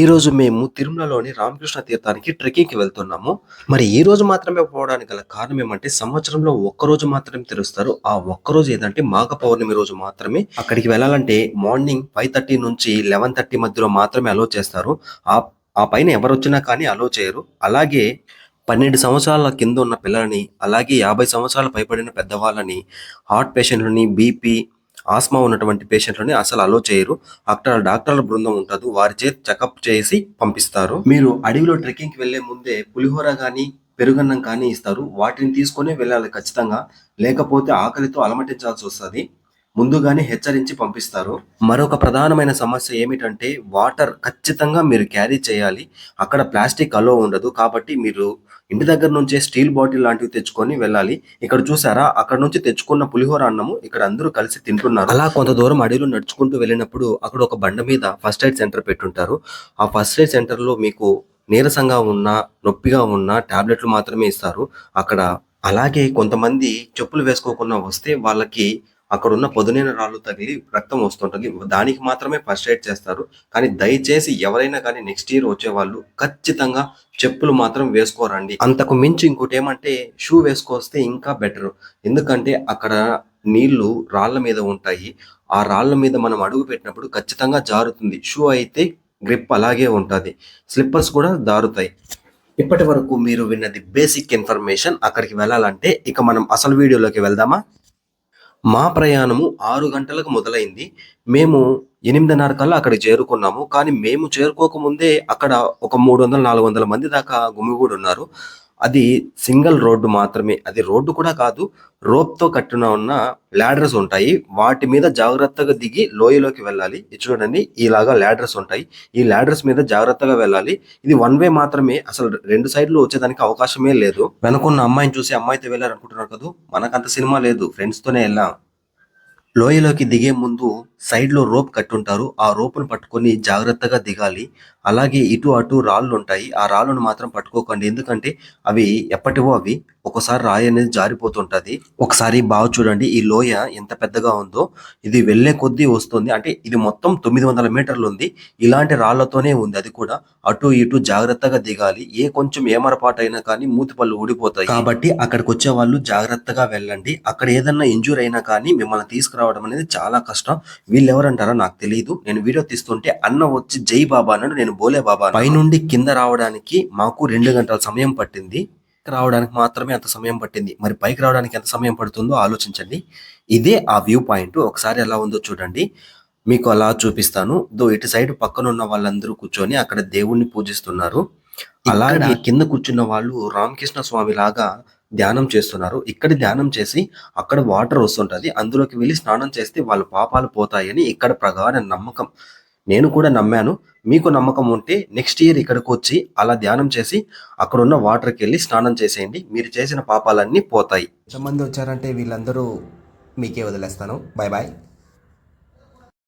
ఈ రోజు మేము తిరుమలలోని రామకృష్ణ తీర్థానికి ట్రెక్కింగ్కి వెళ్తున్నాము. మరి ఈ రోజు మాత్రమే పోవడానికి గల కారణం ఏమంటే సంవత్సరంలో ఒక్క రోజు మాత్రమే తెరుస్తారు. ఆ ఒక్క రోజు ఏదంటే మాఘ పౌర్ణమి రోజు మాత్రమే. అక్కడికి వెళ్ళాలంటే మార్నింగ్ ఫైవ్ థర్టీ నుంచి లెవెన్ థర్టీ మధ్యలో మాత్రమే అలో చేస్తారు. ఆ ఆ పైన ఎవరు వచ్చినా కానీ అలో చేయరు. అలాగే పన్నెండు సంవత్సరాల కింద ఉన్న పిల్లలని అలాగే యాభై సంవత్సరాల పైబడిన పెద్దవాళ్ళని హార్ట్ పేషెంట్లని బీపీ ఆస్మా ఉన్నటువంటి పేషెంట్లని అసలు అలో చేయరు. అక్కడ డాక్టర్ల బృందం ఉంటుంది. వారి చేతి చెకప్ చేసి పంపిస్తారు. మీరు అడవిలో ట్రెక్కింగ్కి వెళ్ళే ముందే పులిహోర కానీ పెరుగన్నం కానీ ఇస్తారు. వాటిని తీసుకొని వెళ్ళాలి ఖచ్చితంగా. లేకపోతే ఆకలితో అలమటించాల్సి వస్తుంది. ముందుగానే హెచ్చరించి పంపిస్తారు. మరొక ప్రధానమైన సమస్య ఏమిటంటే వాటర్ ఖచ్చితంగా మీరు క్యారీ చేయాలి. అక్కడ ప్లాస్టిక్ అలో ఉండదు. కాబట్టి మీరు ఇంటి దగ్గర నుంచే స్టీల్ బాటిల్ లాంటివి తెచ్చుకొని వెళ్ళాలి. ఇక్కడ చూసారా? అక్కడ నుంచి తెచ్చుకున్న పులిహోర అన్నము ఇక్కడ అందరూ కలిసి తింటున్నారు. అలా కొంత దూరం అడవిలో నడుచుకుంటూ వెళ్ళినప్పుడు అక్కడ ఒక బండ మీద ఫస్ట్ ఎయిడ్ సెంటర్ పెట్టుంటారు. ఆ ఫస్ట్ ఎయిడ్ సెంటర్లో మీకు నీరసంగా ఉన్న నొప్పిగా ఉన్న టాబ్లెట్లు మాత్రమే ఇస్తారు. అక్కడ అలాగే కొంతమంది చెప్పులు వేసుకోకుండా వస్తే వాళ్ళకి అక్కడ ఉన్న పొదునైన రాళ్ళు తగిలి రక్తం వస్తుంటుంది. దానికి మాత్రమే ఫస్ట్ ఎయిడ్ చేస్తారు. కానీ దయచేసి ఎవరైనా కానీ నెక్స్ట్ ఇయర్ వచ్చే వాళ్ళు ఖచ్చితంగా చెప్పులు మాత్రం వేసుకోరండి. అంతకు మించి ఇంకోటి ఏమంటే షూ వేసుకొస్తే ఇంకా బెటర్. ఎందుకంటే అక్కడ నీళ్ళు రాళ్ళ మీద ఉంటాయి. ఆ రాళ్ళ మీద మనం అడుగు పెట్టినప్పుడు ఖచ్చితంగా జారుతుంది. షూ అయితే గ్రిప్ అలాగే ఉంటుంది. స్లిప్పర్స్ కూడా దారుతాయి. ఇప్పటి వరకు మీరు విన్నది బేసిక్ ఇన్ఫర్మేషన్ అక్కడికి వెళ్ళాలంటే ఇక మనం అసలు వీడియోలోకి వెళ్దామా? మా ప్రయాణము ఆరు గంటలకు మొదలైంది. మేము ఎనిమిదిన్నర కల్లా అక్కడ చేరుకున్నాము. కానీ మేము చేరుకోకముందే అక్కడ ఒక మూడు వందల నాలుగు వందల మంది దాకా గుమిగూడి ఉన్నారు. అది సింగిల్ రోడ్డు మాత్రమే. అది రోడ్డు కూడా కాదు రోప్తో కట్టిన ఉన్న ల్యాడర్స్ ఉంటాయి. వాటి మీద జాగ్రత్తగా దిగి లోయలోకి వెళ్ళాలి. ఇది చూడండి ఇలాగా ల్యాడర్స్ ఉంటాయి. ఈ ల్యాడర్స్ మీద జాగ్రత్తగా వెళ్ళాలి. ఇది వన్ వే మాత్రమే. అసలు రెండు సైడ్లు వచ్చేదానికి అవకాశమే లేదు. వెనుకున్న అమ్మాయిని చూసి అమ్మాయితో వెళ్ళారనుకుంటున్నారు కదా? మనకంత సినిమా లేదు. ఫ్రెండ్స్ తోనే వెళ్ళాం. లోయలోకి దిగే ముందు సైడ్లో రోప్ కట్టుంటారు. ఆ రోపును పట్టుకొని జాగ్రత్తగా దిగాలి. అలాగే ఇటు అటు రాళ్ళు ఉంటాయి ఆ రాళ్ళను మాత్రం పట్టుకోకండి. ఎందుకంటే అవి ఎప్పటివో అవి ఒకసారి రాయి అనేది జారిపోతుంటది. ఒకసారి బాగా చూడండి ఈ లోయ ఎంత పెద్దగా ఉందో ఇది వెళ్ళే కొద్దీ వస్తుంది. అంటే ఇది మొత్తం తొమ్మిది వందల మీటర్లు ఉంది. ఇలాంటి రాళ్ళతోనే ఉంది. అది కూడా అటు ఇటు జాగ్రత్తగా దిగాలి. ఏ కొంచెం ఏమరపాటు అయినా కానీ మూతిపళ్ళు ఊడిపోతాయి. కాబట్టి అక్కడికి వచ్చే వాళ్ళు జాగ్రత్తగా వెళ్ళండి. అక్కడ ఏదన్నా ఇంజూర్ అయినా కానీ మిమ్మల్ని తీసుకురావడం అనేది చాలా కష్టం. వీళ్ళు ఎవరంటారో నాకు తెలియదు నేను వీడియో తీస్తుంటే అన్న వచ్చి జై బాబా అన్నాడు. నేను బోలే బాబా పైనుండి కింద రావడానికి మాకు రెండు గంటల సమయం పట్టింది. రావడానికి మాత్రమే అంత సమయం పట్టింది. మరి పైకి రావడానికి ఎంత సమయం పడుతుందో ఆలోచించండి. ఇదే ఆ వ్యూ పాయింట్. ఒకసారి ఎలా ఉందో చూడండి. మీకు అలా చూపిస్తాను. దో ఇటు సైడ్ పక్కన ఉన్న వాళ్ళందరూ కూర్చొని అక్కడ దేవుణ్ణి పూజిస్తున్నారు. అలాగే కింద కూర్చున్న వాళ్ళు రామకృష్ణ స్వామి లాగా ధ్యానం చేస్తున్నారు. ఇక్కడ ధ్యానం చేసి అక్కడ వాటర్ వస్తుంటది. అందులోకి వెళ్ళి స్నానం చేస్తే వాళ్ళ పాపాలు పోతాయని ఇక్కడ ప్రగాఢ నమ్మకం. నేను కూడా నమ్మాను. మీకు నమ్మకం ఉంటే నెక్స్ట్ ఇయర్ ఇక్కడికి వచ్చి అలా ధ్యానం చేసి అక్కడ ఉన్న వాటర్కి వెళ్ళి స్నానం చేసేయండి. మీరు చేసిన పాపాలన్నీ పోతాయి. ఎంతమంది వచ్చారంటే వీళ్ళందరూ మీకే వదిలేస్తాను. Bye bye